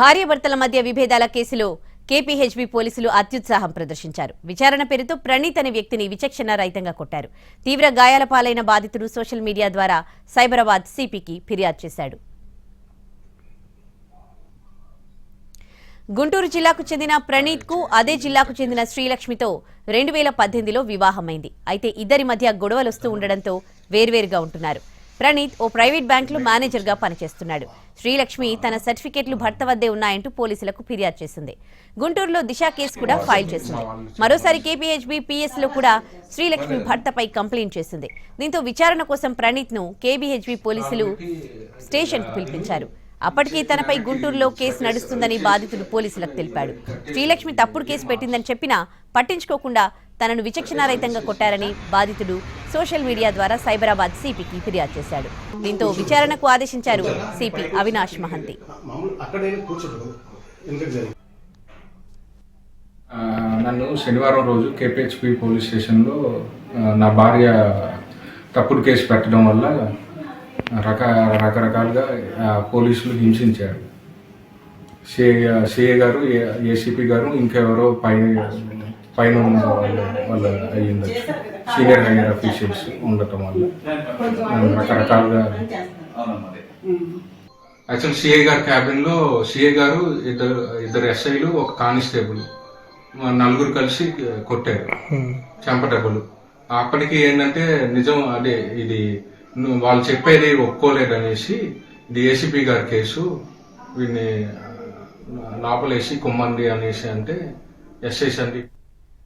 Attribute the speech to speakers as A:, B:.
A: భార్యాభర్తల మధ్య విభేదాల కేసులో కేపీహెచ్బీ పోలీసులు అత్యుత్సాహం ప్రదర్శించారు. విచారణ పేరుతో ప్రణీత్ అనే వ్యక్తిని విచక్షణ రహితంగా కొట్టారు. తీవ్ర గాయాల పాలైన బాధితుడు సోషల్ మీడియా ద్వారా సైబరాబాద్ సిపికి ఫిర్యాదు చేశాడు. గుంటూరు జిల్లాకు చెందిన ప్రణీత్కు అదే జిల్లాకు చెందిన శ్రీలక్ష్మితో రెండు వేల పద్దెనిమిదిలో వివాహమైంది. అయితే ఇద్దరి మధ్య గొడవలు వస్తూ ఉండడంతో వేర్వేరుగా ఉంటున్నారు. ప్రణీత్ ఓ ప్రైవేట్ బ్యాంకులో మేనేజర్గా పనిచేస్తున్నాడు. శ్రీలక్ష్మి తన సర్టిఫికెట్లు భర్త వద్దే ఉన్నాయంటూ పోలీసులకు ఫిర్యాదు చేసింది. గుంటూరులో దిశ కేసు కూడా ఫైల్ చేసింది. మరోసారి కేపీహెచ్బీ పీఎస్లో కూడా శ్రీలక్ష్మి భర్తపై కంప్లైంట్ చేసింది. దీంతో విచారణ కోసం ప్రణీత్ను కేబీహెచ్బీ పోలీసులు స్టేషన్కు పిలిపించారు. అప్పటికీ తనపై గుంటూరులో కేసు నడుస్తుందని బాధితుడు పోలీసులకు తెలిపాడు. శ్రీలక్ష్మి తప్పుడు కేసు పెట్టిందని చెప్పినా పట్టించుకోకుండా తనను విచక్షణారహితంగా కొట్టారని బాధితుడు సోషల్ మీడియా ద్వారా సైబరాబాద్ సిపికి ఫిర్యాదు చేశాడు. దీంతో విచారణకు ఆదేశించారు సిపి అవినాష్ మహంతి.
B: నన్ను శనివారం రోజు కేపీహెచ్పి పోలీస్ స్టేషన్లో నా భార్య తప్పుడు కేసు పెట్టడం వల్ల రక రకరకాలుగా పోలీసులు హింసించారు. సిఏ సిఏ గారు ఏ- ఏసీపీ గారు ఇంకెవరో పై పైన ఉన్న వాళ్ళు వాళ్ళ అయ్యింది సీనియర్ హైయర్ అఫీషియల్స్ ఉండటం వల్ల. రకరకాలుగా యాక్చువల్ సిఏ గారి క్యాబిన్లో సిఏ గారు ఇద్దరు ఇద్దరు ఎస్ఐలు ఒక కానిస్టేబుల్. నలుగురు కలిసి కొట్టారు. చెంపదెబ్బలు అప్పటికి ఏంటంటే నిజం అదే ఇది వాళ్ళు చెప్పేది ఒప్పుకోలేదనేసి డిఎస్పీ గారి కేసు వీడిని లోపలేసి కుమ్మండి అనేసి అంటే ఎస్ఐ అండి